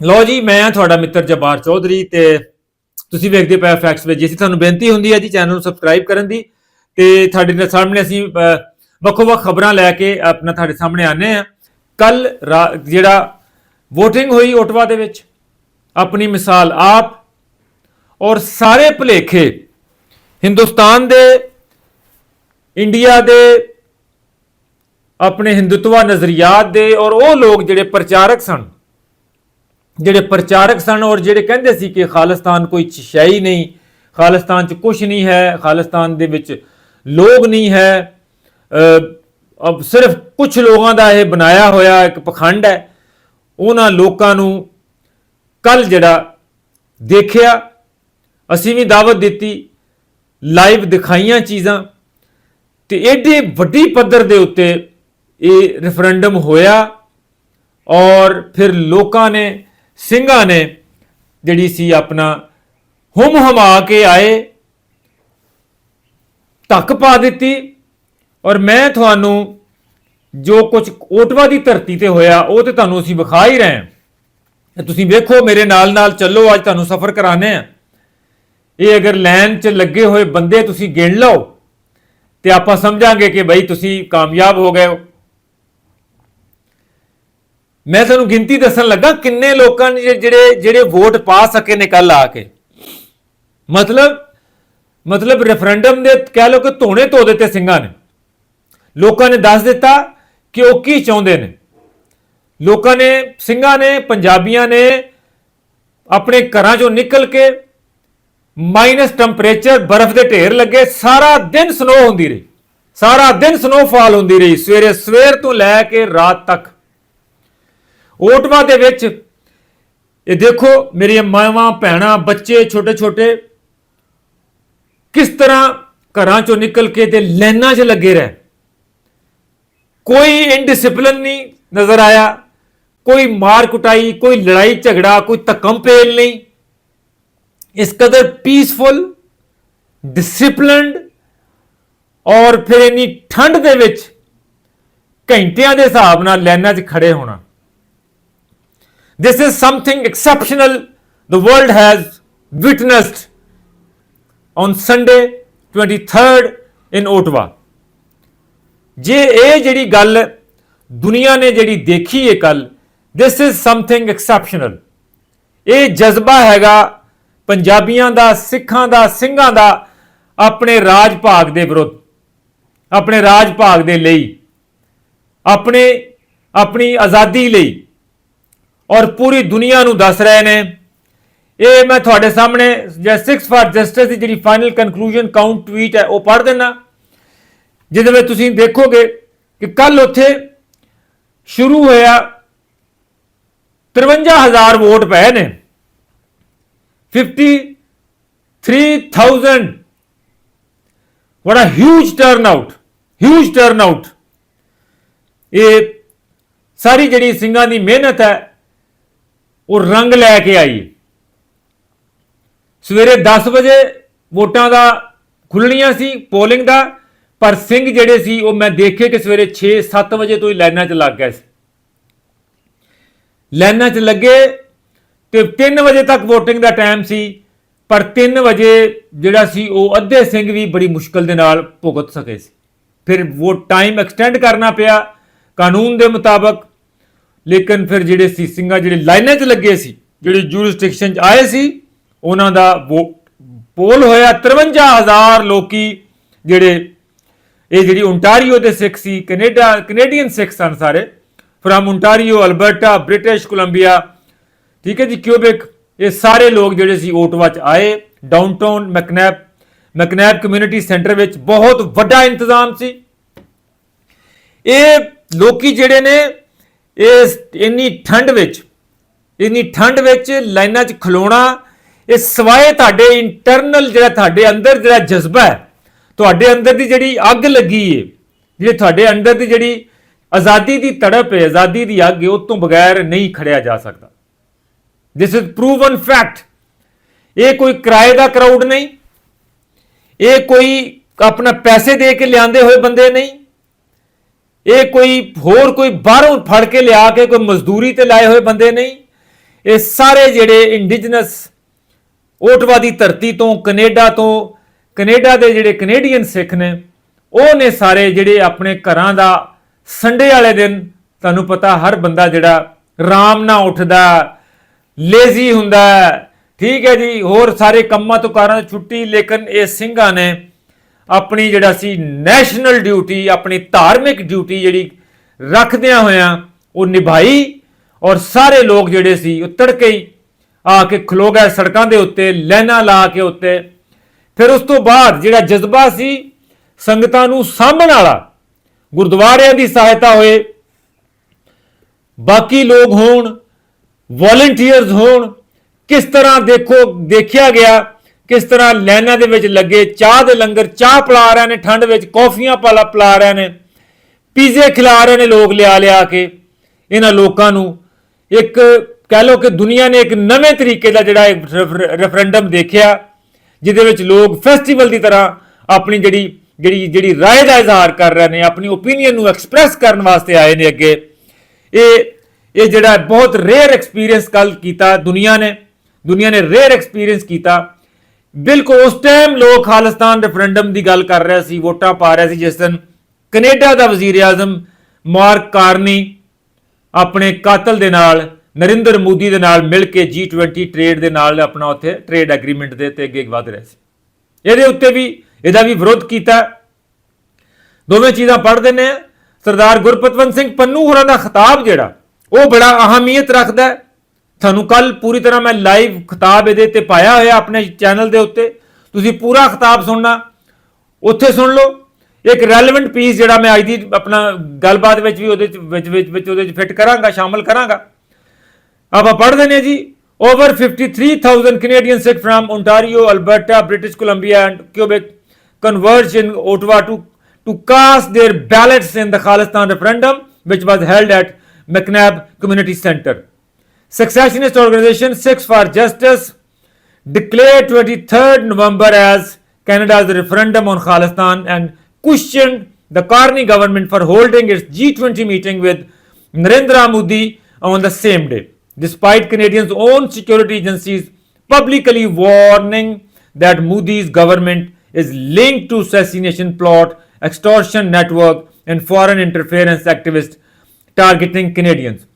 ਲਓ ਜੀ, ਮੈਂ ਤੁਹਾਡਾ ਮਿੱਤਰ ਜਬਾਰ ਚੌਧਰੀ ਤੇ ਤੁਸੀਂ ਵੇਖਦੇ ਪਏ ਫੈਕਟਸ ਵਿੱਚ। ਜਿਸ ਤੁਹਾਨੂੰ ਬੇਨਤੀ ਹੁੰਦੀ ਹੈ ਜੀ ਚੈਨਲ ਨੂੰ ਸਬਸਕ੍ਰਾਈਬ ਕਰਨ ਦੀ ਤੇ ਤੁਹਾਡੇ ਨਾਲ ਸਾਹਮਣੇ ਅਸੀਂ ਵੱਖੋ-ਵੱਖ ਖਬਰਾਂ ਲੈ ਕੇ ਆਪਣਾ ਤੁਹਾਡੇ ਸਾਹਮਣੇ ਆਨੇ ਆ ਕੱਲ ਜਿਹੜਾ VOTING ਹੋਈ ਓਟਵਾ ਦੇ ਵਿੱਚ, ਆਪਣੀ ਮਿਸਾਲ ਆਪ ਔਰ ਸਾਰੇ ਭੁਲੇਖੇ ਹਿੰਦੁਸਤਾਨ ਦੇ, ਇੰਡੀਆ ਦੇ, ਆਪਣੇ ਹਿੰਦੁਤਵਾ ਨਜ਼ਰੀਆਤ ਦੇ ਔਰ ਉਹ ਲੋਕ ਜਿਹੜੇ ਪ੍ਰਚਾਰਕ ਸਨ ਜਿਹੜੇ ਪ੍ਰਚਾਰਕ ਸਨ ਔਰ ਜਿਹੜੇ ਕਹਿੰਦੇ ਸੀ ਕਿ ਖਾਲਿਸਤਾਨ ਕੋਈ ਸ਼ੈ ਨਹੀਂ, ਖਾਲਿਸਤਾਨ 'ਚ ਕੁਝ ਨਹੀਂ ਹੈ, ਖਾਲਿਸਤਾਨ ਦੇ ਵਿੱਚ ਲੋਕ ਨਹੀਂ ਹੈ ਅਬ ਸਿਰਫ ਕੁਝ ਲੋਕਾਂ ਦਾ ਇਹ ਬਣਾਇਆ ਹੋਇਆ ਇੱਕ ਪਖੰਡ ਹੈ। ਉਹਨਾਂ ਲੋਕਾਂ ਨੂੰ ਕੱਲ ਜਿਹੜਾ ਦੇਖਿਆ, ਅਸੀਂ ਵੀ ਦਾਵਤ ਦਿੱਤੀ, ਲਾਈਵ ਦਿਖਾਈਆਂ ਚੀਜ਼ਾਂ। ਤੇ ਐਡੇ ਵੱਡੀ ਪੱਧਰ ਦੇ ਉੱਤੇ ਇਹ ਰੈਫਰੈਂਡਮ ਹੋਇਆ ਔਰ ਫਿਰ ਲੋਕਾਂ ਨੇ ਸਿੰਘਾਂ ਨੇ ਜਿਹੜੀ ਸੀ ਆਪਣਾ ਹੁਮ ਹਮਾ ਕੇ ਆਏ, ਧੱਕ ਪਾ ਦਿੱਤੀ ਔਰ ਮੈਂ ਤੁਹਾਨੂੰ ਜੋ ਕੁਝ ਓਟਵਾ ਦੀ ਧਰਤੀ ਤੇ ਹੋਇਆ, ਉਹ ਤੇ ਤੁਹਾਨੂੰ ਅਸੀਂ ਵਿਖਾ ਹੀ ਰਹੇ ਹਾਂ। ਤੁਸੀਂ ਵੇਖੋ ਮੇਰੇ ਨਾਲ ਨਾਲ ਚੱਲੋ, ਅੱਜ ਤੁਹਾਨੂੰ ਸਫ਼ਰ ਕਰਾਣੇ ਆ ਇਹ ਅਗਰ ਲਾਈਨ 'ਚ ਲੱਗੇ ਹੋਏ ਬੰਦੇ ਤੁਸੀਂ ਗਿਣ ਲਓ ਤੇ ਆਪਾਂ ਸਮਝਾਂਗੇ ਕਿ ਬਈ ਤੁਸੀਂ ਕਾਮਯਾਬ ਹੋ ਗਏ ਹੋ। ਮੈਂ ਤੁਹਾਨੂੰ ਗਿਣਤੀ ਦੱਸਣ ਲੱਗਾ ਕਿੰਨੇ ਲੋਕਾਂ ਨੇ ਜਿਹੜੇ ਜਿਹੜੇ ਵੋਟ ਪਾ ਸਕੇ ਨੇ ਕੱਲ ਆ ਕੇ। ਮਤਲਬ ਮਤਲਬ ਰੈਫਰੈਂਡਮ ਦੇ ਕਹਿ ਲਓ ਕਿ ਧੋਣੇ ਧੋ ਦਿੱਤੇ ਸਿੰਘਾਂ ਨੇ। ਲੋਕਾਂ ਨੇ ਦੱਸ ਦਿੱਤਾ ਕਿ ਉਹ ਕੀ ਚਾਹੁੰਦੇ ਨੇ। ਲੋਕਾਂ ਨੇ ਸਿੰਘਾਂ ਨੇ, ਪੰਜਾਬੀਆਂ ਨੇ ਆਪਣੇ ਘਰਾਂ ਚੋਂ ਨਿਕਲ ਕੇ ਮਾਈਨਸ ਟੈਂਪਰੇਚਰ ਬਰਫ਼ ਦੇ ਢੇਰ ਲੱਗੇ। ਸਾਰਾ ਦਿਨ ਸਨੋ ਹੁੰਦੀ ਰਹੀ। ਸਾਰਾ ਦਿਨ ਸਨੋਫਾਲ ਹੁੰਦੀ ਰਹੀ। ਸਵੇਰੇ ਸਵੇਰ ਤੋਂ ਲੈ ਕੇ ਰਾਤ ਤੱਕ। ਓਟਵਾ ਦੇ ਵਿੱਚ। ਇਹ ਦੇਖੋ ਮੇਰੀਆਂ ਮਾਵਾਂ, ਭੈਣਾਂ, ਬੱਚੇ ਛੋਟੇ ਛੋਟੇ ਕਿਸ ਤਰ੍ਹਾਂ ਘਰਾਂ ਚੋਂ ਨਿਕਲ ਕੇ ਤੇ ਲਾਈਨਾਂ 'ਚ ਲੱਗੇ ਰਹਿ। ਕੋਈ ਇਨਡਿਸਪਲਿਨ ਨਹੀਂ ਨਜ਼ਰ ਆਇਆ, ਕੋਈ ਮਾਰ ਕੁਟਾਈ, ਕੋਈ ਲੜਾਈ ਝਗੜਾ, ਕੋਈ ਤਕਮ ਪੇਲ ਨਹੀਂ। ਇਸ ਕਦਰ ਪੀਸਫੁਲ ਡਿਸਪਲਿਨਡ ਔਰ ਫਿਰ ਇੰਨੀ ਠੰਡ ਦੇ ਵਿੱਚ ਘੰਟਿਆਂ ਦੇ ਹਿਸਾਬ ਨਾਲ ਲਾਈਨਾਂ 'ਚ ਖੜੇ ਹੋਣਾ। This is something exceptional the world has witnessed on Sunday 23rd in Ottawa. ਜੇ ਇਹ ਜਿਹੜੀ ਗੱਲ ਦੁਨੀਆ ਨੇ ਜਿਹੜੀ ਦੇਖੀ ਹੈ ਕੱਲ this is something exceptional. ਇਹ ਜਜ਼ਬਾ ਹੈਗਾ ਪੰਜਾਬੀਆਂ ਦਾ ਸਿੱਖਾਂ ਦਾ ਸਿੰਘਾਂ ਦਾ ਆਪਣੇ ਰਾਜ ਭਾਗ ਦੇ ਵਿਰੁੱਧ ਆਪਣੇ ਰਾਜ ਭਾਗ ਦੇ ਲਈ ਆਪਣੇ ਆਪਣੀ ਆਜ਼ਾਦੀ ਲਈ ਔਰ ਪੂਰੀ ਦੁਨੀਆ ਨੂੰ ਦੱਸ ਰਹੇ ਨੇ। ਇਹ ਮੈਂ ਤੁਹਾਡੇ ਸਾਹਮਣੇ ਜੇ 6 ਫਾਰ ਜਸਟਿਸ ਦੀ ਜਿਹੜੀ ਫਾਈਨਲ ਕਨਕਲੂਜਨ ਕਾਊਂਟ ਟਵੀਟ ਹੈ, ਉਹ ਪੜ੍ਹ ਦੇਣਾ ਜਿਹਦੇ ਵਿੱਚ ਤੁਸੀਂ ਦੇਖੋਗੇ ਕਿ ਕੱਲ ਉੱਥੇ ਸ਼ੁਰੂ ਹੋਇਆ 53000 ਵੋਟ ਪਏ ਨੇ। 53000 huge turn out huge turn out ਇਹ ਸਾਰੀ ਜਿਹੜੀ ਸਿੰਘਾਂ ਦੀ ਮਿਹਨਤ ਹੈ ਉਹ ਰੰਗ ਲੈ ਕੇ ਆਈ। ਸਵੇਰੇ 10 ਵਜੇ ਵੋਟਾਂ ਦਾ ਖੁੱਲਣੀਆਂ ਸੀ ਪੋਲਿੰਗ ਦਾ, ਪਰ ਸਿੰਘ ਜਿਹੜੇ ਸੀ, ਉਹ ਮੈਂ ਦੇਖੇ ਕਿ ਸਵੇਰੇ 6-7 ਵਜੇ ਤੋਂ ਹੀ ਲਾਈਨਾਂ 'ਚ ਲੱਗ ਗਏ ਸੀ। ਲਾਈਨਾਂ 'ਚ ਲੱਗੇ ਤੇ 3 ਵਜੇ ਤੱਕ VOTING ਦਾ ਟਾਈਮ ਸੀ, ਪਰ 3 ਵਜੇ ਜਿਹੜਾ ਸੀ, ਉਹ ਅੱਧੇ ਸਿੰਘ ਵੀ ਬੜੀ ਮੁਸ਼ਕਲ ਦੇ ਨਾਲ ਭੁਗਤ ਸਕੇ ਸੀ। ਫਿਰ ਵੋਟ ਟਾਈਮ ਐਕਸਟੈਂਡ ਕਰਨਾ ਪਿਆ। ਕਾਨੂੰਨ ਦੇ ਮੁਤਾਬਕ ਲੇਕਿਨ ਫਿਰ ਜਿਹੜੇ ਸੀ ਸਿੰਘਾਂ, ਜਿਹੜੇ ਲਾਈਨਾਂ 'ਚ ਲੱਗੇ ਸੀ, ਜਿਹੜੇ ਜੂਰਿਸਡਿਕਸ਼ਨ 'ਚ ਆਏ ਸੀ, ਉਹਨਾਂ ਦਾ ਪੋਲ ਹੋਇਆ 53000 ਲੋਕੀ ਜਿਹੜੇ, ਇਹ ਜਿਹੜੀ ਓਨਟਾਰੀਓ ਦੇ ਸਿੱਖ ਸੀ, ਕੈਨੇਡਾ, ਕੈਨੇਡੀਅਨ ਸਿੱਖ ਸਨ ਸਾਰੇ firm Ontario Alberta, British Columbia, ਠੀਕ ਹੈ ਜੀ, ਕਿਊਬਿਕ, ਇਹ ਸਾਰੇ ਲੋਕ ਜਿਹੜੇ ਸੀ ਓਟਵਾ 'ਚ ਆਏ, downtown, McNabb McNabb community centre ਵਿੱਚ ਬਹੁਤ ਵੱਡਾ ਇੰਤਜ਼ਾਮ ਸੀ। ਇਹ ਲੋਕੀ ਜਿਹੜੇ ਨੇ ਇਸ ਇੰਨੀ ਠੰਡ ਵਿੱਚ, ਇੰਨੀ ਠੰਡ ਵਿੱਚ ਲਾਈਨਾਂ 'ਚ ਖਲੋਣਾ, ਇਹ ਸਵਾਏ ਤੁਹਾਡੇ ਇੰਟਰਨਲ ਜਿਹੜਾ ਤੁਹਾਡੇ ਅੰਦਰ ਜਿਹੜਾ ਜਜ਼ਬਾ ਹੈ, ਤੁਹਾਡੇ ਅੰਦਰ ਦੀ ਜਿਹੜੀ ਅੱਗ ਲੱਗੀ ਏ, ਜਿਹੜੇ ਤੁਹਾਡੇ ਅੰਦਰ ਦੀ ਜਿਹੜੀ ਆਜ਼ਾਦੀ ਦੀ ਤੜਪ ਹੈ ਆਜ਼ਾਦੀ ਦੀ ਅੱਗ ਹੈ ਉਹ ਤੋਂ ਬਗੈਰ ਨਹੀਂ ਖੜਿਆ ਜਾ ਸਕਦਾ। ਦਿਸ ਇਜ਼ ਪ੍ਰੂਵਨ ਫੈਕਟ ਇਹ ਕੋਈ ਕਿਰਾਏ ਦਾ ਕਰਾਊਡ ਨਹੀਂ, ਇਹ ਕੋਈ ਆਪਣਾ ਪੈਸੇ ਦੇ ਕੇ ਲਿਆਂਦੇ ਹੋਏ ਬੰਦੇ ਨਹੀਂ ਇਹ ਕੋਈ ਹੋਰ ਕੋਈ ਬਾਹਰੋਂ ਫੜ ਕੇ ਲਿਆ ਕੇ ਕੋਈ ਮਜ਼ਦੂਰੀ ਤੇ ਲਾਏ ਹੋਏ ਬੰਦੇ ਨਹੀਂ। ਇਹ ਸਾਰੇ ਜਿਹੜੇ ਇੰਡੀਜਨਸ ਓਟਵਾਦੀ ਧਰਤੀ ਤੋਂ, ਕੈਨੇਡਾ ਤੋਂ, ਕੈਨੇਡਾ ਦੇ ਜਿਹੜੇ ਕੈਨੇਡੀਅਨ ਸਿੱਖ ਨੇ, ਉਹ ਨੇ ਸਾਰੇ ਜਿਹੜੇ ਆਪਣੇ ਘਰਾਂ ਦਾ ਸੰਡੇ ਵਾਲੇ ਦਿਨ, ਤੁਹਾਨੂੰ ਪਤਾ ਹਰ ਬੰਦਾ ਜਿਹੜਾ ਆਰਾਮ ਨਾਲ ਉੱਠਦਾ ਲੇਜ਼ੀ ਹੁੰਦਾ, ਠੀਕ ਹੈ ਜੀ, ਹੋਰ ਸਾਰੇ ਕੰਮਾਂ ਤੋਂ ਕਾਰਾਂ ਤੋਂ ਛੁੱਟੀ, ਲੇਕਿਨ ਇਹ ਸਿੰਘਾਂ ਨੇ ਆਪਣੀ ਜਿਹੜਾ ਸੀ ਨੈਸ਼ਨਲ ਡਿਊਟੀ ਆਪਣੀ ਧਾਰਮਿਕ ਡਿਊਟੀ ਜਿਹੜੀ ਰੱਖਦਿਆਂ ਹੋਇਆਂ ਉਹ ਨਿਭਾਈ ਔਰ ਸਾਰੇ ਲੋਕ ਜਿਹੜੇ ਸੀ ਉਹ ਤੜਕੇ ਹੀ ਆ ਕੇ ਖਲੋ ਗਏ ਸੜਕਾਂ ਦੇ ਉੱਤੇ, ਲਾਈਨਾਂ ਲਾ ਕੇ ਉੱਤੇ। ਫਿਰ ਉਸ ਤੋਂ ਬਾਅਦ ਜਿਹੜਾ ਜਜ਼ਬਾ ਸੀ ਸੰਗਤਾਂ ਨੂੰ ਸਾਂਭਣ ਵਾਲਾ, ਗੁਰਦੁਆਰਿਆਂ ਦੀ ਸਹਾਇਤਾ ਹੋਏ, ਬਾਕੀ ਲੋਕ ਹੋਣ ਵੋਲੰਟੀਅਰਸ ਹੋਣ, ਕਿਸ ਤਰ੍ਹਾਂ ਦੇਖੋ, ਦੇਖਿਆ ਗਿਆ ਕਿਸ ਤਰ੍ਹਾਂ ਲਾਈਨਾਂ ਦੇ ਵਿੱਚ ਲੱਗੇ, ਚਾਹ ਦੇ ਲੰਗਰ, ਚਾਹ ਪਿਲਾ ਰਹੇ ਨੇ, ਠੰਡ ਵਿੱਚ ਕੌਫੀਆਂ ਪਾਲਾ ਪਿਲਾ ਰਹੇ ਨੇ, ਪੀਜ਼ੇ ਖਿਲਾ ਰਹੇ ਨੇ ਲੋਕ ਲਿਆ ਲਿਆ ਕੇ। ਇਹਨਾਂ ਲੋਕਾਂ ਨੂੰ ਇੱਕ ਕਹਿ ਲਓ ਕਿ ਦੁਨੀਆ ਨੇ ਇੱਕ ਨਵੇਂ ਤਰੀਕੇ ਦਾ ਜਿਹੜਾ ਰੈਫਰ- ਰੈਫਰੈਂਡਮ ਦੇਖਿਆ, ਜਿਹਦੇ ਵਿੱਚ ਲੋਕ ਫੈਸਟੀਵਲ ਦੀ ਤਰ੍ਹਾਂ ਆਪਣੀ ਜਿਹੜੀ ਜਿਹੜੀ ਜਿਹੜੀ ਰਾਏ ਦਾ ਇਜ਼ਹਾਰ ਕਰ ਰਹੇ ਨੇ, ਆਪਣੀ ਓਪੀਨੀਅਨ ਨੂੰ ਐਕਸਪ੍ਰੈਸ ਕਰਨ ਵਾਸਤੇ ਆਏ ਨੇ ਅੱਗੇ। ਇਹ ਇਹ ਜਿਹੜਾ ਬਹੁਤ ਰੇਅਰ ਐਕਸਪੀਰੀਅੰਸ ਕੱਲ ਕੀਤਾ ਦੁਨੀਆ ਨੇ ਦੁਨੀਆ ਨੇ ਰੇਅਰ ਐਕਸਪੀਰੀਅੰਸ ਕੀਤਾ। ਬਿਲਕੁਲ, ਉਸ ਟਾਈਮ ਲੋਕ ਖਾਲਿਸਤਾਨ ਰੈਫਰੈਂਡਮ ਦੀ ਗੱਲ ਕਰ ਰਿਹਾ ਸੀ, ਵੋਟਾਂ ਪਾ ਰਿਹਾ ਸੀ, ਜਿਸ ਦਿਨ ਕੈਨੇਡਾ ਦਾ ਵਜ਼ੀਰ ਆਜ਼ਮ ਮਾਰਕ ਕਾਰਨੀ ਆਪਣੇ ਕਾਤਲ ਦੇ ਨਾਲ, ਨਰਿੰਦਰ ਮੋਦੀ ਦੇ ਨਾਲ ਮਿਲ ਕੇ G20 ਟ੍ਰੇਡ ਦੇ ਨਾਲ ਆਪਣਾ ਉੱਥੇ ਟ੍ਰੇਡ ਐਗਰੀਮੈਂਟ ਦੇ ਤੇ ਅੱਗੇ ਵਧ ਰਿਹਾ ਸੀ। ਇਹਦੇ ਉੱਤੇ ਵੀ, ਇਹਦਾ ਵੀ ਵਿਰੋਧ ਕੀਤਾ। ਦੋਵੇਂ ਚੀਜ਼ਾਂ ਪੜ੍ਹਦੇ ਨੇ ਸਰਦਾਰ ਗੁਰਪਤਵੰਤ ਸਿੰਘ ਪੰਨੂ ਹੋਰਾਂ ਦਾ ਖਿਤਾਬ ਜਿਹੜਾ, ਉਹ ਬੜਾ ਅਹਿਮੀਅਤ ਰੱਖਦਾ ਹੈ। ਤੁਹਾਨੂੰ ਕੱਲ ਪੂਰੀ ਤਰ੍ਹਾਂ ਮੈਂ ਲਾਈਵ ਖਿਤਾਬ ਇਹਦੇ ਤੇ ਪਾਇਆ ਹੋਇਆ ਆਪਣੇ ਚੈਨਲ ਦੇ ਉੱਤੇ ਤੁਸੀਂ ਪੂਰਾ ਖਿਤਾਬ ਸੁਣਨਾ ਉੱਥੇ ਸੁਣ ਲਓ ਇੱਕ ਰੈਲੇਵੈਂਟ ਪੀਸ ਜਿਹੜਾ ਮੈਂ ਅੱਜ ਦੀ ਆਪਣਾ ਗੱਲਬਾਤ ਵਿੱਚ ਵੀ ਉਹਦੇ ਚ- ਵਿੱਚ ਵਿੱਚ ਵਿੱਚ ਉਹਦੇ ਚ ਫਿੱਟ ਕਰਾਂਗਾ ਸ਼ਾਮਲ ਕਰਾਂਗਾ ਆਪਾਂ ਪੜ੍ਹਦੇ ਨੇ ਜੀ over 53000 Canadian Sikh from Ontario, Alberta, British Columbia and Quebec converged in Ottawa to to cast their ballots in the Khalistan referendum which was held at McNabb Community Center. Successionist organization Six for Justice declared 23rd November as Canada's referendum on Khalistan and questioned the Carney government for holding its G20 meeting with Narendra Modi on the same day, despite Canadians' own security agencies publicly warning that Modi's government is linked to assassination plot, extortion network, and foreign interference activists targeting Canadians.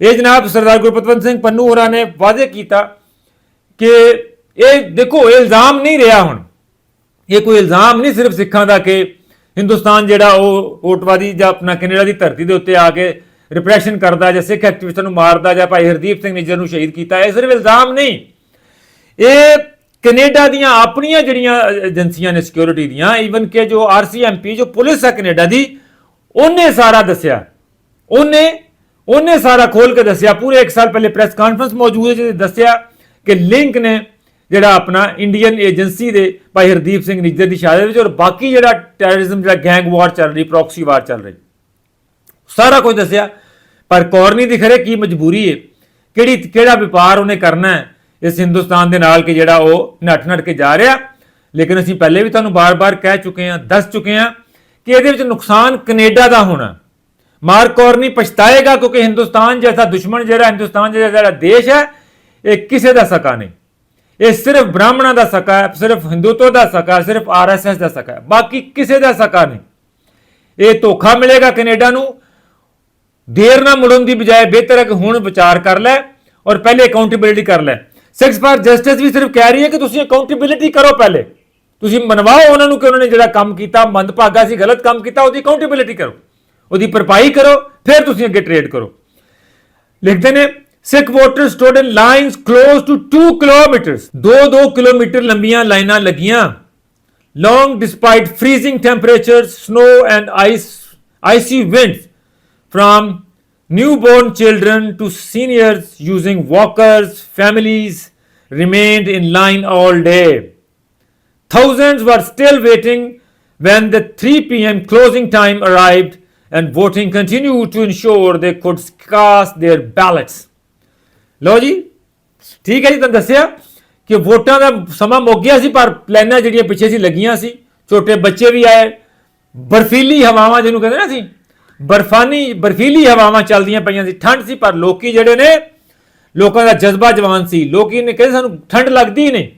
ਇਹ ਜਨਾਬ ਸਰਦਾਰ ਗੁਰਪਤਵੰਤ ਸਿੰਘ ਪੰਨੂ ਹੋਰਾਂ ਨੇ ਵਾਅਦੇ ਕੀਤਾ ਕਿ ਇਹ ਦੇਖੋ, ਇਹ ਇਲਜ਼ਾਮ ਨਹੀਂ ਰਿਹਾ ਹੁਣ। ਇਹ ਕੋਈ ਇਲਜ਼ਾਮ ਨਹੀਂ ਸਿਰਫ ਸਿੱਖਾਂ ਦਾ ਕਿ ਹਿੰਦੁਸਤਾਨ ਜਿਹੜਾ ਉਹ ਓਟਵਾਦੀ ਜਾਂ ਆਪਣਾ ਕੈਨੇਡਾ ਦੀ ਧਰਤੀ ਦੇ ਉੱਤੇ ਆ ਕੇ ਰਿਪਰੈਸ਼ਨ ਕਰਦਾ ਜਾਂ ਸਿੱਖ ਐਕਟਿਵਿਸਟਾਂ ਨੂੰ ਮਾਰਦਾ ਜਾਂ ਭਾਈ ਹਰਦੀਪ ਸਿੰਘ ਨਿੱਜਰ ਨੂੰ ਸ਼ਹੀਦ ਕੀਤਾ, ਇਹ ਸਿਰਫ ਇਲਜ਼ਾਮ ਨਹੀਂ। ਇਹ ਕੈਨੇਡਾ ਦੀਆਂ ਆਪਣੀਆਂ ਜਿਹੜੀਆਂ ਏਜੰਸੀਆਂ ਨੇ ਸਿਕਿਉਰਿਟੀ ਦੀਆਂ ਈਵਨ ਕਿ ਜੋ ਆਰਸੀਐਮਪੀ ਜੋ ਪੁਲਿਸ ਹੈ ਕੈਨੇਡਾ ਦੀ, ਉਹਨੇ ਸਾਰਾ ਦੱਸਿਆ। ਉਹਨੇ ਉਹਨੇ ਸਾਰਾ ਖੋਲ ਕੇ ਦੱਸਿਆ, ਪੂਰੇ 1 ਸਾਲ ਪਹਿਲੇ ਪ੍ਰੈਸ ਕਾਨਫਰੰਸ ਮੌਜੂਦ ਹੈ, ਜਿਹਦੇ ਦੱਸਿਆ ਕਿ ਲਿੰਕ ਨੇ ਜਿਹੜਾ ਆਪਣਾ ਇੰਡੀਅਨ ਏਜੰਸੀ ਦੇ ਭਾਈ ਹਰਦੀਪ ਸਿੰਘ ਨਿੱਜਰ ਦੀ ਸ਼ਹਾਦਤ ਵਿੱਚ ਔਰ ਬਾਕੀ ਜਿਹੜਾ ਟੈਰਰਿਜ਼ਮ ਜਿਹੜਾ ਗੈਂਗ ਵਾਰ ਚੱਲ ਰਹੀ ਪ੍ਰੋਕਸੀ ਵਾਰ ਚੱਲ ਰਹੀ। ਸਾਰਾ ਕੁਝ ਦੱਸਿਆ, ਪਰ ਕੌਰਨੀ ਦੀ ਖਰੇ ਕੀ ਮਜਬੂਰੀ ਹੈ, ਕਿਹੜੀ, ਕਿਹੜਾ ਵਪਾਰ ਉਹਨੇ ਕਰਨਾ ਹੈ, ਇਸ ਹਿੰਦੁਸਤਾਨ ਦੇ ਨਾਲ ਕਿ ਜਿਹੜਾ ਉਹ ਨੱਠ ਨੱਠ ਕੇ ਜਾ ਰਿਹਾ। ਲੇਕਿਨ ਅਸੀਂ ਪਹਿਲੇ ਵੀ ਤੁਹਾਨੂੰ ਬਾਰ-ਬਾਰ ਕਹਿ ਚੁੱਕੇ ਹਾਂ, ਦੱਸ ਚੁੱਕੇ ਹਾਂ ਕਿ ਇਹਦੇ ਵਿੱਚ ਨੁਕਸਾਨ ਕੈਨੇਡਾ ਦਾ ਹੋਣਾ। ਮਾਰਕੌਰ ਨਹੀਂ ਪਛਤਾਏਗਾ ਕਿਉਂਕਿ ਹਿੰਦੁਸਤਾਨ ਜੈਸਾ ਦੁਸ਼ਮਣ ਜਿਹੜਾ, ਹਿੰਦੁਸਤਾਨ ਜਿਹੜਾ ਜਿਹੜਾ ਦੇਸ਼ ਹੈ, ਇਹ ਕਿਸੇ ਦਾ ਸਕਾ ਨਹੀਂ। ਇਹ ਸਿਰਫ ਬ੍ਰਾਹਮਣਾਂ ਦਾ ਸਕਾ ਹੈ, ਸਿਰਫ ਹਿੰਦੂਤਵ ਦਾ ਸਕਾ ਹੈ, ਸਿਰਫ ਆਰਐਸਐਸ ਦਾ ਸਕਾ ਹੈ, ਬਾਕੀ ਕਿਸੇ ਦਾ ਸਕਾ ਨਹੀਂ। ਇਹ ਧੋਖਾ ਮਿਲੇਗਾ ਕੈਨੇਡਾ ਨੂੰ। ਦੇਰ ਨਾ ਮੁੜਨ ਦੀ ਬਜਾਏ ਬਿਹਤਰ ਹੈ ਕਿ ਹੁਣ ਵਿਚਾਰ ਕਰ ਲੈ ਔਰ ਪਹਿਲੇ ਅਕਾਊਂਟੇਬਿਲਿਟੀ ਕਰ ਲੈ। ਸਿਕਸ ਫਾਰ ਜਸਟਿਸ ਵੀ ਸਿਰਫ ਕਹਿ ਰਹੀ ਹੈ ਕਿ ਤੁਸੀਂ ਅਕਾਊਂਟੇਬਿਲਿਟੀ ਕਰੋ ਪਹਿਲੇ। ਤੁਸੀਂ ਮਨਵਾਓ ਉਹਨਾਂ ਨੂੰ ਕਿ ਉਹਨਾਂ ਨੇ ਜਿਹੜਾ ਕੰਮ ਕੀਤਾ, ਮੰਦਭਾਗਾ ਸੀ, ਗਲਤ ਕੰਮ ਕੀਤਾ, ਉਹਦੀ ਅਕਾਊਂਟੇਬਿਲਿਟੀ ਕਰੋ। ਉਹਦੀ ਭਰਪਾਈ ਕਰੋ ਫਿਰ ਤੁਸੀਂ ਅੱਗੇ ਟ੍ਰੇਡ ਕਰੋ ਲਿਖਦੇ ਨੇ Sikh voter stood in lines close to 2 kilometres 2-2 kilometre ਲੰਬੀਆਂ ਲਾਈਨਾਂ ਲੱਗੀਆਂ long despite freezing temperatures, snow, and ice, icy winds, from newborn children to seniors using walkers, families remained in line all day. Thousands were still waiting when the 3 p.m. closing time arrived, and voting continued to ensure they could cast their ballots. ਲਓ ਜੀ, ਠੀਕ ਹੈ ਜੀ, ਤੁਹਾਨੂੰ ਦੱਸਿਆ ਕਿ ਵੋਟਾਂ ਦਾ ਸਮਾਂ ਮੁੱਕ ਗਿਆ ਸੀ, ਪਰ ਪਲਾਨਾਂ ਜਿਹੜੀਆਂ ਪਿੱਛੇ ਸੀ, ਲੱਗੀਆਂ ਸੀ। ਛੋਟੇ ਬੱਚੇ ਵੀ ਆਏ, ਬਰਫੀਲੀ ਹਵਾਵਾਂ ਜਿਹਨੂੰ ਕਹਿੰਦੇ ਨਾ ਸੀ ਬਰਫਾਨੀ, ਬਰਫੀਲੀ ਹਵਾਵਾਂ ਚੱਲਦੀਆਂ ਪਈਆਂ ਸੀ, ਠੰਡ ਸੀ, ਪਰ ਲੋਕੀ ਜਿਹੜੇ ਨੇ, ਲੋਕਾਂ ਦਾ ਜਜ਼ਬਾ ਜਵਾਨ ਸੀ। ਲੋਕੀ ਨੇ ਕਹਿੰਦੇ ਸਾਨੂੰ ਠੰਡ ਲੱਗਦੀ ਹੀ ਨਹੀਂ।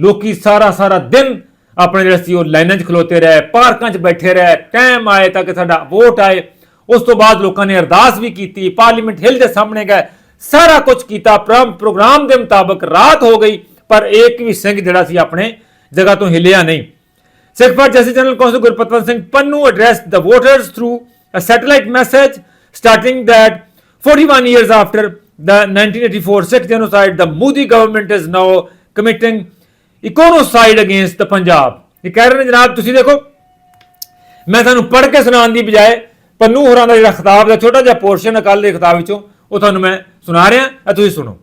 ਲੋਕੀ ਸਾਰਾ ਸਾਰਾ ਦਿਨ ਆਪਣੇ ਜਿਹੜੇ ਸੀ ਉਹ ਲਾਈਨਾਂ 'ਚ ਖਲੋਤੇ ਰਹੇ ਪਾਰਕਾਂ 'ਚ ਬੈਠੇ ਰਹੇ ਟਾਈਮ ਆਏ ਤਾਂ ਕਿ ਸਾਡਾ ਵੋਟ ਆਏ ਉਸ ਤੋਂ ਬਾਅਦ ਲੋਕਾਂ ਨੇ ਅਰਦਾਸ ਵੀ ਕੀਤੀ ਪਾਰਲੀਮੈਂਟ ਹਿਲ ਦੇ ਸਾਹਮਣੇ ਗਏ ਸਾਰਾ ਕੁਝ ਕੀਤਾ ਪ੍ਰੋਗਰਾਮ ਦੇ ਮੁਤਾਬਕ ਰਾਤ ਹੋ ਗਈ ਪਰ ਇੱਕ ਵੀ ਸਿੰਘ ਜਿਹੜਾ ਸੀ ਆਪਣੇ ਜਗ੍ਹਾ ਤੋਂ ਹਿਲਿਆ ਨਹੀਂ Sikh party justice general counsel Gurpatwant Singh Pannun address the voters through a satellite message starting that 41 years after the 1984 Sikh genocide, the Modi government is now committing econocide against Punjab. ਇਹ ਕਹਿ ਰਹੇ ਨੇ, ਜਨਾਬ, ਤੁਸੀਂ ਦੇਖੋ, ਮੈਂ ਤੁਹਾਨੂੰ ਪੜ੍ਹ ਕੇ ਸੁਣਾਉਣ ਦੀ ਬਜਾਏ ਪੰਨੂ ਹੋਰਾਂ ਦਾ ਜਿਹੜਾ ਖਿਤਾਬ ਦਾ ਛੋਟਾ ਜਿਹਾ ਪੋਰਸ਼ਨ ਹੈ ਅਕਾਲ ਦੇ ਖਿਤਾਬ ਵਿੱਚੋਂ, ਉਹ ਤੁਹਾਨੂੰ ਮੈਂ ਸੁਣਾ ਰਿਹਾ ਤੁਸੀਂ ਸੁਣੋ।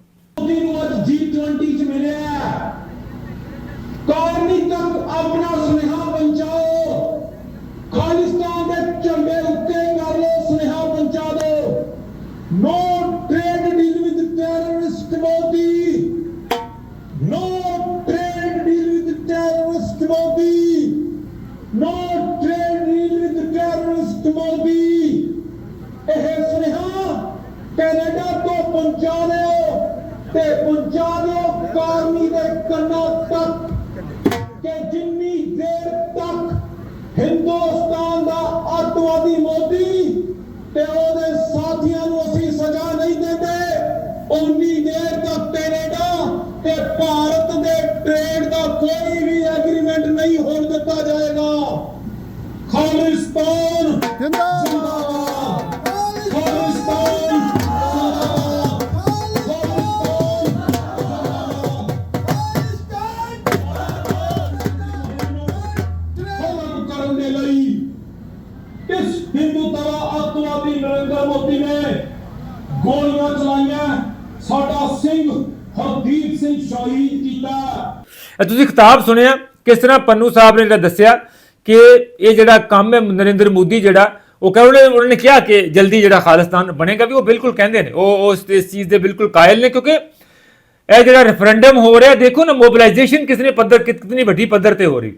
ਪਹੁੰਚਾ ਦਿਓ ਕਾਰਮੀ ਦੇ ਕੰਨਾਂ ਤੱਕ ਕਿ ਜਿੰਨੀ ਦੇਰ ਤੱਕ ਹਿੰਦੁਸਤਾਨ ਦਾ ਅੱਤਵਾਦੀ ਮੋਦੀ ਤੇ ਉਹਦੇ ਸਾਥੀਆਂ ਨੂੰ ਅਸੀਂ ਸਜ਼ਾ ਨਹੀਂ ਦਿੰਦੇ ਉਨੀ ਦੇਰ ਤੱਕ ਕੈਨੇਡਾ ਤੇ ਭਾਰਤ ਦੇ ਟ੍ਰੇਡ ਦਾ ਕੋਈ ਵੀ ਐਗਰੀਮੈਂਟ ਨਹੀਂ ਹੋਣ ਦਿੱਤਾ ਜਾਏਗਾ। ਖਾਲਿਸਤਾਨ ਜਿੰਦਾਬਾਦ। ਤੁਸੀਂ ਖਿਤਾਬ ਸੁਣਿਆ, ਕਿਸ ਤਰ੍ਹਾਂ ਪੰਨੂ ਸਾਹਿਬ ਨੇ ਜਿਹੜਾ ਦੱਸਿਆ ਕਿ ਇਹ ਜਿਹੜਾ ਕੰਮ ਹੈ ਨਰਿੰਦਰ ਮੋਦੀ ਜਿਹੜਾ, ਉਹ ਕਹਿੰਦੇ ਉਹਨਾਂ ਨੇ ਕਿਹਾ ਕਿ ਜਲਦੀ ਜਿਹੜਾ ਖਾਲਿਸਤਾਨ ਬਣੇਗਾ ਵੀ ਉਹ ਬਿਲਕੁਲ ਕਹਿੰਦੇ ਨੇ, ਉਹ ਉਸ ਇਸ- ਚੀਜ਼ ਦੇ ਬਿਲਕੁਲ ਕਾਇਲ ਨੇ ਕਿਉਂਕਿ ਇਹ ਜਿਹੜਾ ਰੈਫਰੈਂਡਮ ਹੋ ਰਿਹਾ, ਦੇਖੋ ਨਾ ਮੋਬਿਲਾਈਜੇਸ਼ਨ ਕਿਸਨੇ ਪੱਧਰ, ਕਿਤ- ਕਿਤਨੀ ਵੱਡੀ ਪੱਧਰ ਤੇ ਹੋ ਰਹੀ।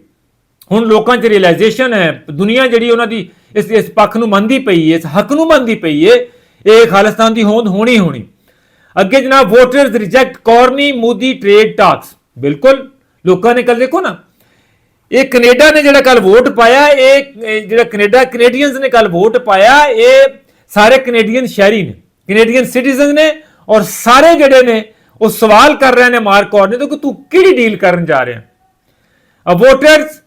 ਹੁਣ ਲੋਕਾਂ 'ਚ ਰਿਅਲਾਈਜੇਸ਼ਨ ਹੈ, ਦੁਨੀਆ ਜਿਹੜੀ ਉਹਨਾਂ ਦੀ ਇਸ ਇਸ ਪੱਖ ਨੂੰ ਮੰਨਦੀ ਪਈ ਹੈ, ਇਸ ਹੱਕ ਨੂੰ ਮੰਨਦੀ ਪਈ ਹੈ, ਇਹ ਖਾਲਿਸਤਾਨ ਦੀ ਹੋਂਦ ਹੋਣੀ ਹੋਣੀ। ਅੱਗੇ ਜਨਾਬ voters reject Carney Modi trade talks ਬਿਲਕੁਲ। ਲੋਕਾਂ ਨੇ ਕੱਲ ਦੇਖੋ ਨਾ ਇਹ ਕੈਨੇਡਾ ਨੇ ਜਿਹੜਾ ਕੱਲ ਵੋਟ ਪਾਇਆ ਇਹ ਇਹ ਜਿਹੜਾ ਕੈਨੇਡਾ ਕੈਨੇਡੀਅਨਸ ਨੇ ਕੱਲ ਵੋਟ ਪਾਇਆ ਇਹ ਸਾਰੇ ਕੈਨੇਡੀਅਨ ਸ਼ਹਿਰੀ ਨੇ ਕੈਨੇਡੀਅਨ ਸਿਟੀਜ਼ਨ ਨੇ ਔਰ ਸਾਰੇ ਜਿਹੜੇ ਨੇ ਉਹ ਸਵਾਲ ਕਰ ਰਹੇ ਨੇ ਮਾਰਕ ਕੌਰਨੀ ਤੋਂ ਕਿ ਤੂੰ ਕਿਹੜੀ ਡੀਲ ਕਰਨ ਜਾ ਰਿਹਾ A voters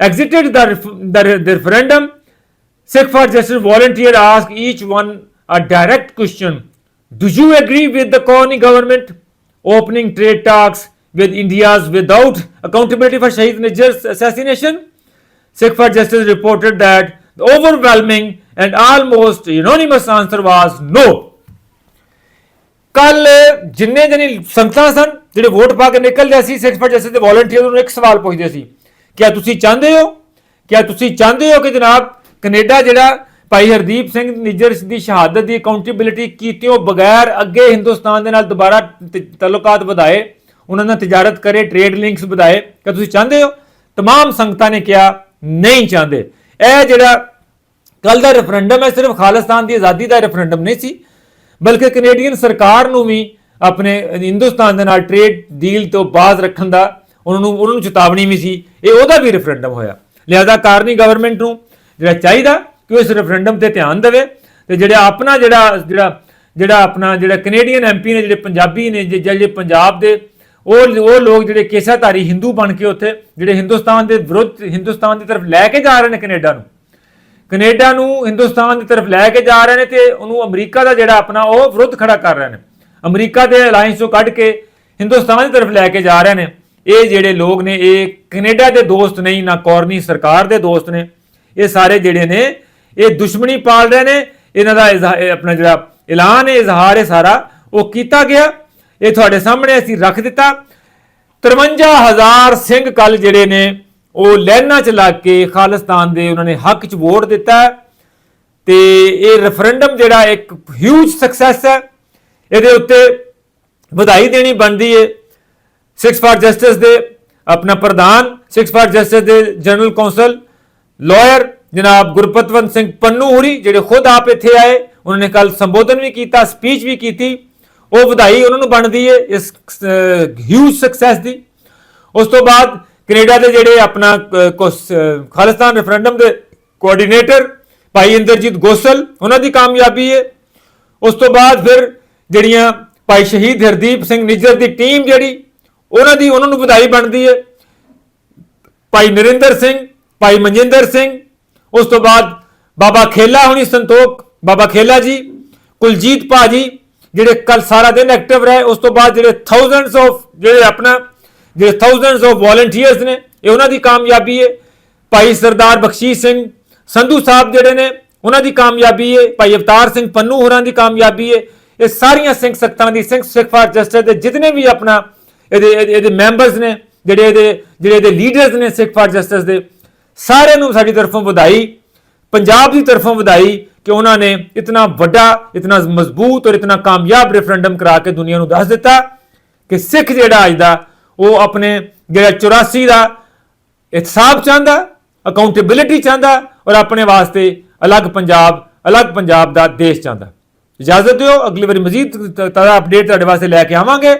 exited the, ref- the, re- the referendum. Sikh for Justice volunteer asked each one a direct question. Do you agree with the Corny government opening trade talks with India's without accountability for Shahid Najjar's assassination? Sikh for Justice reported that the overwhelming and almost unanimous answer was no. ਕੱਲ ਜਿੰਨੇ ਜਣੀ ਸੰਗਤਾਂ ਸਨ ਜਿਹੜੇ vote ਪਾ ਕੇ ਨਿਕਲਦੇ ਸੀ Sikhs for Justice ਦੇ ਵੋਲੰਟੀਅਰ ਨੂੰ ਇੱਕ ਸਵਾਲ ਪੁੱਛਦੇ ਸੀ ਕਿ ਤੁਸੀਂ ਚਾਹੁੰਦੇ ਹੋ ਕਿ ਤੁਸੀਂ ਚਾਹੁੰਦੇ ਹੋ ਕਿ ਜਨਾਬ ਕੈਨੇਡਾ ਜਿਹੜਾ ਭਾਈ ਹਰਦੀਪ ਸਿੰਘ ਨਿੱਜਰ ਦੀ ਸ਼ਹਾਦਤ ਦੀ ਅਕਾਊਂਟੇਬਿਲਿਟੀ ਕੀਤਿਓ ਬਗੈਰ ਅੱਗੇ ਹਿੰਦੁਸਤਾਨ ਦੇ ਨਾਲ ਦੁਬਾਰਾ ਤ- ਤਾਲੁਕਾਤ ਵਧਾਏ ਉਹਨਾਂ ਨਾਲ ਤਜਾਰਤ ਕਰੇ ਟ੍ਰੇਡ ਲਿੰਕਸ ਵਧਾਏ ਕਿ ਤੁਸੀਂ ਚਾਹੁੰਦੇ ਹੋ तमाम ਸੰਗਤਾਂ ਨੇ ਕਿਹਾ ਨਹੀਂ ਚਾਹੁੰਦੇ ਇਹ ਜਿਹੜਾ ਕੱਲ ਦਾ ਰੈਫਰੈਂਡਮ ਹੈ ਸਿਰਫ ਖਾਲਿਸਤਾਨ ਦੀ ਆਜ਼ਾਦੀ ਦਾ ਰੈਫਰੈਂਡਮ ਨਹੀਂ ਸੀ ਬਲਕਿ ਕੈਨੇਡੀਅਨ ਸਰਕਾਰ ਨੂੰ ਵੀ ਆਪਣੇ ਹਿੰਦੁਸਤਾਨ ਦੇ ਨਾਲ ਟ੍ਰੇਡ ਡੀਲ ਤੋਂ ਬਾਜ਼ ਰੱਖਣ ਦਾ ਉਹਨਾਂ ਨੂੰ ਉਹਨਾਂ ਨੂੰ ਚੇਤਾਵਨੀ ਵੀ ਸੀ ਇਹ ਉਹਦਾ ਵੀ ਰੈਫਰੈਂਡਮ ਹੋਇਆ ਲਿਹਾਜ਼ਾ ਕਾਰਨੀ ਗਵਰਨਮੈਂਟ ਨੂੰ ਜਿਹੜਾ ਚਾਹੀਦਾ ਕਿ ਉਹ ਇਸ ਰੈਫਰੈਂਡਮ ਤੇ ਧਿਆਨ ਦੇਵੇ ਤੇ ਜਿਹੜਾ ਆਪਣਾ ਜਿਹੜਾ ਜਿਹੜਾ ਜਿਹੜਾ ਆਪਣਾ ਜਿਹੜਾ ਕੈਨੇਡੀਅਨ ਐਮਪੀ ਨੇ ਜਿਹੜੇ ਪੰਜਾਬੀ ਨੇ ਜੇ- ਜਿਹੜੇ ਪੰਜਾਬ ਦੇ ਉਹ ਉਹ ਲੋਕ ਜਿਹੜੇ ਕੇਸਾਧਾਰੀ ਹਿੰਦੂ ਬਣ ਕੇ ਉੱਥੇ, ਜਿਹੜੇ ਹਿੰਦੁਸਤਾਨ ਦੇ ਵਿਰੁੱਧ, ਹਿੰਦੁਸਤਾਨ ਦੀ ਤਰਫ ਲੈ ਕੇ ਜਾ ਰਹੇ ਨੇ ਕੈਨੇਡਾ ਨੂੰ। ਕੈਨੇਡਾ ਨੂੰ ਹਿੰਦੁਸਤਾਨ ਦੀ ਤਰਫ ਲੈ ਕੇ ਜਾ ਰਹੇ ਨੇ ਤੇ ਉਹਨੂੰ ਅਮਰੀਕਾ ਦਾ ਜਿਹੜਾ ਆਪਣਾ ਉਹ ਵਿਰੁੱਧ ਖੜਾ ਕਰ ਰਹੇ ਨੇ। ਅਮਰੀਕਾ ਦੇ ਅਲਾਈਅੰਸ ਤੋਂ ਕੱਢ ਕੇ ਹਿੰਦੁਸਤਾਨ ਦੀ ਤਰਫ ਲੈ ਕੇ ਜਾ ਰਹੇ ਨੇ। ਇਹ ਜਿਹੜੇ ਲੋਕ ਨੇ, ਇਹ ਕੈਨੇਡਾ ਦੇ ਦੋਸਤ ਨਹੀਂ ਨਾ ਕੌਰਨੀ ਸਰਕਾਰ ਦੇ ਦੋਸਤ ਨੇ, ਇਹ ਸਾਰੇ ਜਿਹੜੇ ਨੇ, ਇਹ ਦੁਸ਼ਮਣੀ ਪਾਲ ਰਹੇ ਨੇ। ਇਹਨਾਂ ਦਾ ਇਜ਼ਹਾ- ਆਪਣਾ ਜਿਹੜਾ ਐਲਾਨ ਹੈ ਇਜ਼ਹਾਰ ਹੈ ਸਾਰਾ ਉਹ ਕੀਤਾ ਗਿਆ। ਇਹ ਤੁਹਾਡੇ ਸਾਹਮਣੇ ਅਸੀਂ ਰੱਖ ਦਿੱਤਾ। 53000 ਸਿੰਘ ਕੱਲ ਜਿਹੜੇ ਨੇ, ਉਹ ਲਾਈਨਾਂ 'ਚ ਲੱਗ ਕੇ ਖਾਲਿਸਤਾਨ ਦੇ ਉਹਨਾਂ ਨੇ ਹੱਕ 'ਚ ਵੋਟ ਦਿੱਤਾ ਹੈ। ਤੇ ਇਹ ਰੈਫਰੈਂਡਮ ਜਿਹੜਾ ਇੱਕ ਹਿਊਜ ਸਕਸੈਸ ਹੈ। ਇਹਦੇ ਉੱਤੇ ਵਧਾਈ ਦੇਣੀ ਬਣਦੀ ਹੈ ਸਿਕਸ ਫਾਰ ਜਸਟਿਸ ਦੇ ਆਪਣਾ ਪ੍ਰਧਾਨ ਸਿਕਸ ਫਾਰ ਜਸਟਿਸ ਦੇ ਜਨਰਲ ਕੌਂਸਲ ਲਾਇਰ ਜਨਾਬ ਗੁਰਪਤਵੰਤ ਸਿੰਘ ਪੰਨੂ ਹੁਰੀ ਜਿਹੜੇ ਖੁਦ ਆਪ ਇੱਥੇ ਆਏ, ਉਹਨਾਂ ਨੇ ਕੱਲ ਸੰਬੋਧਨ ਵੀ ਕੀਤਾ ਸਪੀਚ ਵੀ ਕੀਤੀ। ਉਹ ਵਧਾਈ ਉਹਨਾਂ ਨੂੰ ਬਣਦੀ ਹੈ ਇਸ ਹਿਊਜ ਸਕਸੈਸ ਦੀ। ਉਸ ਤੋਂ ਬਾਅਦ ਕੈਨੇਡਾ ਦੇ ਜਿਹੜੇ ਆਪਣਾ ਖਾਲਿਸਤਾਨ ਰੈਫਰੈਂਡਮ ਦੇ ਕੋਆਰਡੀਨੇਟਰ ਭਾਈ ਇੰਦਰਜੀਤ ਗੋਸਲ, ਉਹਨਾਂ ਦੀ ਕਾਮਯਾਬੀ ਹੈ ਉਸ ਤੋਂ ਬਾਅਦ ਫਿਰ ਜਿਹੜੀਆਂ ਭਾਈ ਸ਼ਹੀਦ ਹਰਦੀਪ ਸਿੰਘ ਨਿੱਜਰ ਦੀ ਟੀਮ ਜਿਹੜੀ, ਉਹਨਾਂ ਦੀ ਉਹਨਾਂ ਨੂੰ ਵਧਾਈ ਬਣਦੀ ਹੈ ਭਾਈ ਨਰਿੰਦਰ ਸਿੰਘ, ਭਾਈ ਮਨਜਿੰਦਰ ਸਿੰਘ, ਉਸ ਤੋਂ ਬਾਅਦ ਬਾਬਾ ਖੇਲਾ ਹੁਣੀ ਸੰਤੋਖ, ਬਾਬਾ ਖੇਲਾ ਜੀ, ਕੁਲਜੀਤ ਭਾਜੀ ਜਿਹੜੇ ਕੱਲ ਸਾਰਾ ਦਿਨ ਐਕਟਿਵ ਰਹੇ, ਉਸ ਤੋਂ ਬਾਅਦ ਜਿਹੜੇ ਥਾਊਜ਼ੈਂਡਸ ਆਫ ਜਿਹੜੇ ਆਪਣਾ, ਜਿਹੜੇ ਥਾਊਜ਼ੈਂਡਸ ਆਫ ਵੋਲੰਟੀਅਰਸ ਨੇ, ਇਹ ਉਹਨਾਂ ਦੀ ਕਾਮਯਾਬੀ ਹੈ ਭਾਈ ਸਰਦਾਰ ਬਖਸ਼ੀਸ਼ ਸਿੰਘ ਸੰਧੂ ਸਾਹਿਬ ਜਿਹੜੇ ਨੇ, ਉਹਨਾਂ ਦੀ ਕਾਮਯਾਬੀ ਹੈ ਭਾਈ ਅਵਤਾਰ ਸਿੰਘ ਪੰਨੂ ਹੋਰਾਂ ਦੀ ਕਾਮਯਾਬੀ ਹੈ ਇਹ ਸਾਰੀਆਂ ਸਿੰਘ ਸਖਤਾਂ ਦੀ, ਸਿੰਘ ਸਿੱਖ ਫਾਰ ਜਸਟਿਸ ਦੇ ਜਿਤਨੇ ਵੀ ਆਪਣਾ ਇਹਦੇ, ਇਹਦੇ- ਇਹਦੇ ਮੈਂਬਰਸ ਨੇ, ਜਿਹੜੇ ਇਹਦੇ ਜਿਹੜੇ ਇਹਦੇ ਲੀਡਰਸ ਨੇ ਸਿੱਖ ਫਾਰ ਜਸਟਿਸ ਦੇ, ਸਾਰਿਆਂ ਨੂੰ ਸਾਡੀ ਤਰਫੋਂ ਵਧਾਈ। ਪੰਜਾਬ ਦੀ ਤਰਫੋਂ ਵਧਾਈ। ਕਿ ਉਹਨਾਂ ਨੇ ਇਤਨਾ ਵੱਡਾ, ਇਤਨਾ ਮਜ਼ਬੂਤ ਔਰ ਇਤਨਾ ਕਾਮਯਾਬ ਰੈਫਰੈਂਡਮ ਕਰਾ ਕੇ ਦੁਨੀਆ ਨੂੰ ਦੱਸ ਦਿੱਤਾ ਕਿ ਸਿੱਖ ਜਿਹੜਾ ਅੱਜ ਦਾ, ਉਹ ਆਪਣੇ ਜਿਹੜਾ 84 ਦਾ ਇਤਸਾਬ ਚਾਹੁੰਦਾ ਅਕਾਊਂਟੇਬਿਲਿਟੀ ਚਾਹੁੰਦਾ ਔਰ ਆਪਣੇ ਵਾਸਤੇ ਅਲੱਗ ਪੰਜਾਬ ਅਲੱਗ ਪੰਜਾਬ ਦਾ ਦੇਸ਼ ਚਾਹੁੰਦਾ। ਇਜਾਜ਼ਤ ਦਿਓ, ਅਗਲੀ ਵਾਰੀ ਮਜ਼ੀਦ ਤਾਜ਼ਾ ਅਪਡੇਟ ਤੁਹਾਡੇ ਵਾਸਤੇ ਲੈ ਕੇ ਆਵਾਂਗੇ।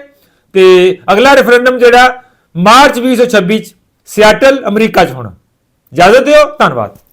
ਤੇ ਅਗਲਾ ਰੈਫਰੈਂਡਮ ਜਿਹੜਾ ਮਾਰਚ 2026 ਚ ਸਿਆਟਲ, ਅਮਰੀਕਾ ਚ ਹੋਣਾ। ਇਜਾਜ਼ਤ ਦਿਓ, ਧੰਨਵਾਦ।